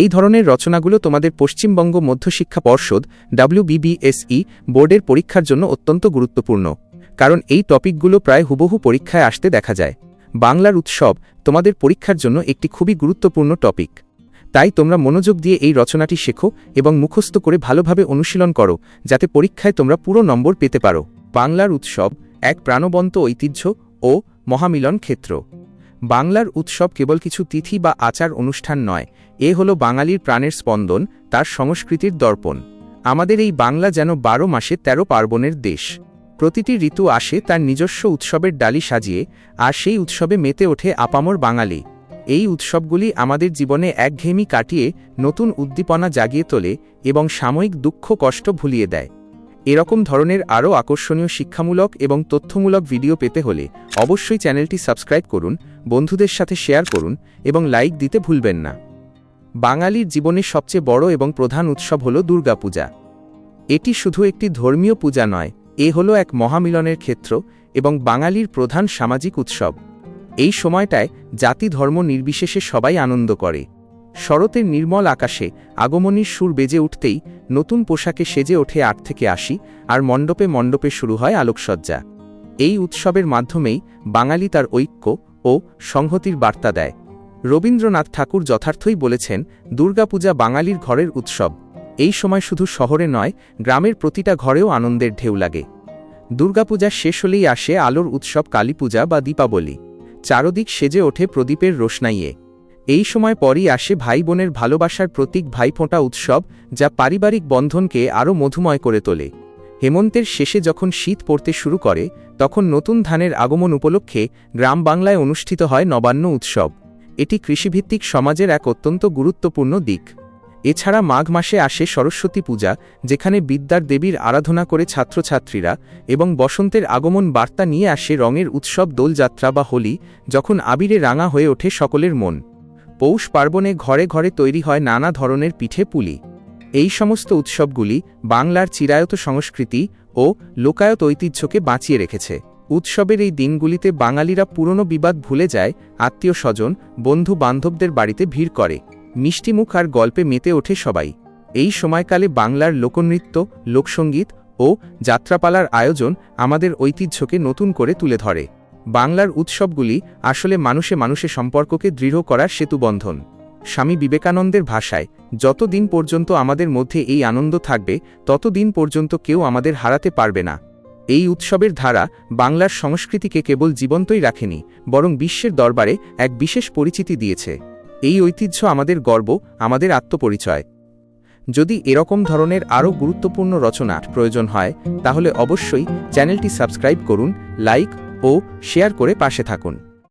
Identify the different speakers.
Speaker 1: এই ধরনের রচনাগুলো তোমাদের পশ্চিমবঙ্গ মধ্যশিক্ষা পর্ষদ ডাব্লিউবিবিএসই বোর্ডের পরীক্ষার জন্য অত্যন্ত গুরুত্বপূর্ণ। কারণ এই টপিকগুলো প্রায় হুবহু পরীক্ষায় আসতে দেখা যায়। বাংলার উৎসব তোমাদের পরীক্ষার জন্য একটি খুবই গুরুত্বপূর্ণ টপিক। তাই তোমরা মনোযোগ দিয়ে এই রচনাটি শেখো এবং মুখস্থ করে ভালোভাবে অনুশীলন করো, যাতে পরীক্ষায় তোমরা পুরো নম্বর পেতে পারো। বাংলার উৎসব এক প্রাণবন্ত ঐতিহ্য ও মহামিলন ক্ষেত্র। বাংলার উৎসব কেবল কিছু তিথি বা আচার অনুষ্ঠান নয়, এ হল বাঙালির প্রাণের স্পন্দন, তার সংস্কৃতির দর্পণ। আমাদের এই বাংলা যেন বারো মাসে ১৩ পার্বণের দেশ। প্রতিটি ঋতু আসে তার নিজস্ব উৎসবের ডালি সাজিয়ে, আর সেই উৎসবে মেতে ওঠে আপামর বাঙালি। এই উৎসবগুলি আমাদের জীবনে একঘেয়েমি কাটিয়ে নতুন উদ্দীপনা জাগিয়ে তোলে এবং সাময়িক দুঃখ কষ্ট ভুলিয়ে দেয়। এরকম ধরনের আরও আকর্ষণীয় শিক্ষামূলক এবং তথ্যমূলক ভিডিও পেতে হলে অবশ্যই চ্যানেলটি সাবস্ক্রাইব করুন, বন্ধুদের সাথে শেয়ার করুন এবং লাইক দিতে ভুলবেন না। বাঙালির জীবনের সবচেয়ে বড় এবং প্রধান উৎসব হল দুর্গাপূজা। এটি শুধু একটি ধর্মীয় পূজা নয়, এ হল এক মহামিলনের ক্ষেত্র এবং বাঙালির প্রধান সামাজিক উৎসব। এই সময়টায় জাতি ধর্ম নির্বিশেষে সবাই আনন্দ করে। শরতের নির্মল আকাশে আগমনীর সুর বেজে উঠতেই নতুন পোশাকে সেজে ওঠে আট থেকে আশি, আর মণ্ডপে মণ্ডপে শুরু হয় আলোকসজ্জা। এই উৎসবের মাধ্যমেই বাঙালি তার ঐক্য ও সংহতির বার্তা দেয়। রবীন্দ্রনাথ ঠাকুর যথার্থই বলেছেন, দুর্গাপূজা বাঙালির ঘরের উৎসব। এই সময় শুধু শহরে নয়, গ্রামের প্রতিটা ঘরেও আনন্দের ঢেউ লাগে। দুর্গাপূজা শেষ হলেই আসে আলোর উৎসব কালীপূজা বা দীপাবলি। চারদিক সেজে ওঠে প্রদীপের রোশনাইয়ে। এই সময় পরই আসে ভাই বোনের ভালোবাসার প্রতীক ভাইফোঁটা উৎসব, যা পারিবারিক বন্ধনকে আরও মধুময় করে তোলে। হেমন্তের শেষে যখন শীত পড়তে শুরু করে, তখন নতুন ধানের আগমন উপলক্ষে গ্রাম বাংলায় অনুষ্ঠিত হয় নবান্ন উৎসব। এটি কৃষিভিত্তিক সমাজের এক অত্যন্ত গুরুত্বপূর্ণ দিক। এছাড়া মাঘ মাসে আসে সরস্বতী পূজা, যেখানে বিদ্যার দেবীর আরাধনা করে ছাত্রছাত্রীরা এবং বসন্তের আগমন বার্তা নিয়ে আসে রঙের উৎসব দোলযাত্রা বা হোলি, যখন আবিরে রাঙা হয়ে ওঠে সকলের মন। পৌষ পার্বণে ঘরে ঘরে তৈরি হয় নানা ধরনের পিঠে পুলি। এই সমস্ত উৎসবগুলি বাংলার চিরায়ত সংস্কৃতি ও লোকায়ত ঐতিহ্যকে বাঁচিয়ে রেখেছে। উৎসবের এই দিনগুলিতে বাঙালিরা পুরনো বিবাদ ভুলে যায়, আত্মীয় স্বজন, বন্ধু বান্ধবদের বাড়িতে ভিড় করে। মিষ্টিমুখ আর গল্পে মেতে ওঠে সবাই। এই সময়কালে বাংলার লোকনৃত্য লোকসঙ্গীত ও যাত্রাপালার আয়োজন আমাদের ঐতিহ্যকে নতুন করে তুলে ধরে। বাংলার উৎসবগুলি আসলে মানুষে মানুষে সম্পর্ককে দৃঢ় করার সেতুবন্ধন। স্বামী বিবেকানন্দের ভাষায় যতদিন পর্যন্ত আমাদের মধ্যে এই আনন্দ থাকবে ততদিন পর্যন্ত কেউ আমাদের হারাতে পারবে না। এই উৎসবের ধারা বাংলার সংস্কৃতিকে কেবল জীবন্তই রাখেনি, বরং বিশ্বের দরবারে এক বিশেষ পরিচিতি দিয়েছে। এই ঐতিহ্য আমাদের গর্ব, আমাদের আত্মপরিচয়। যদি এরকম ধরনের আরও গুরুত্বপূর্ণ রচনার প্রয়োজন হয়, তাহলে অবশ্যই চ্যানেলটি সাবস্ক্রাইব করুন, লাইক ও শেয়ার করে পাশে থাকুন।